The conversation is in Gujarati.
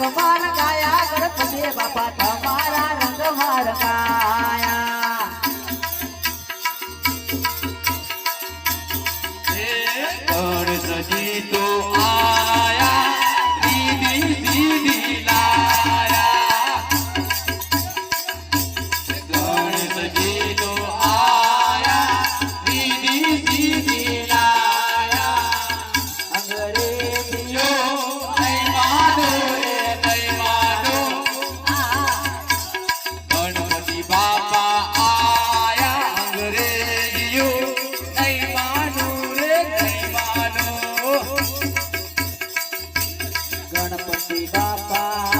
રંગમાં રંગાયા ગણપતિ બાપા તમારા રંગમાં રંગાયા ગણપતિ તો આ Sri Baba.